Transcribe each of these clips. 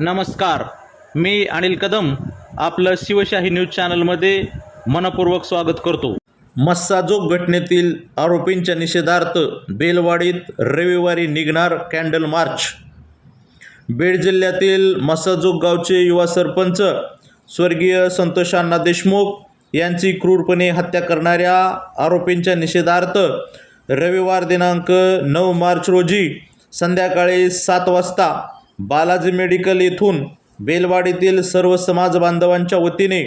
नमस्कार. मी अनिल कदम आपलं शिवशाही न्यूज चॅनलमध्ये मनपूर्वक स्वागत करतो. मस्साजोग घटनेतील आरोपींच्या निषेधार्थ बेलवाडीत रविवारी निघणार कॅन्डल मार्च. बीड जिल्ह्यातील मस्साजोग गावचे युवा सरपंच स्वर्गीय संतोषांना देशमुख यांची क्रूरपणे हत्या करणाऱ्या आरोपींच्या निषेधार्थ रविवार दिनांक नऊ मार्च रोजी संध्याकाळी सात वाजता बालाजी मेडिकल येथून बेलवाडीतील सर्व समाज बांधवांच्या वतीने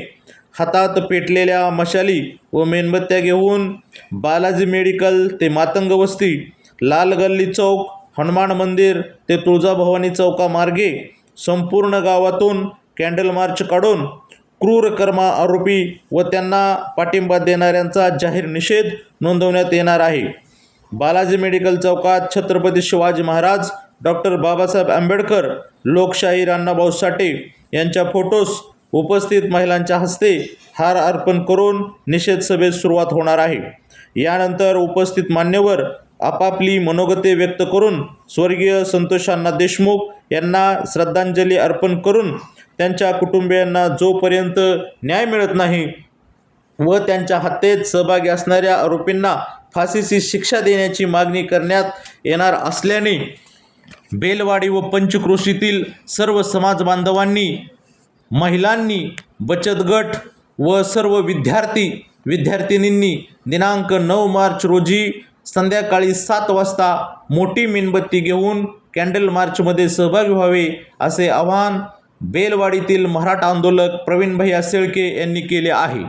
हातात पेटलेल्या मशाली व मेणबत्त्या घेऊन बालाजी मेडिकल ते मातंग वस्ती लाल गल्ली चौक हनुमान मंदिर ते तुळजाभवानी चौकामार्गे संपूर्ण गावातून कॅन्डल मार्च काढून क्रूर कर्मा आरोपी व त्यांना पाठिंबा देणाऱ्यांचा जाहीर निषेध नोंदवण्यात येणार आहे. बालाजी मेडिकल चौकात छत्रपती शिवाजी महाराज डॉक्टर बाबासाहेब आंबेडकर लोकशाही अण्णाभाऊ साठे यांच्या फोटोस उपस्थित महिलांच्या हस्ते हार अर्पण करून निषेध सभेत सुरुवात होणार आहे. यानंतर उपस्थित मान्यवर आपापली मनोगते व्यक्त करून स्वर्गीय संतोषांना देशमुख यांना श्रद्धांजली अर्पण करून त्यांच्या कुटुंबियांना जोपर्यंत न्याय मिळत नाही व त्यांच्या हत्येत सहभागी असणाऱ्या आरोपींना फाशीची शिक्षा देण्याची मागणी करण्यात येणार असल्याने बेलवाडी व पंचक्रोशीतील सर्व समाज बांधवांनी महिलांनी बचत गट व सर्व विद्यार्थी विद्यार्थिनींनी दिनांक नऊ मार्च रोजी संध्याकाळी सात वाजता मोठी मेणबत्ती घेऊन कॅन्डल मार्चमध्ये सहभागी व्हावे असे आवाहन बेलवाडीतील मराठा आंदोलक प्रवीण भैया शेळके यांनी केले आहे.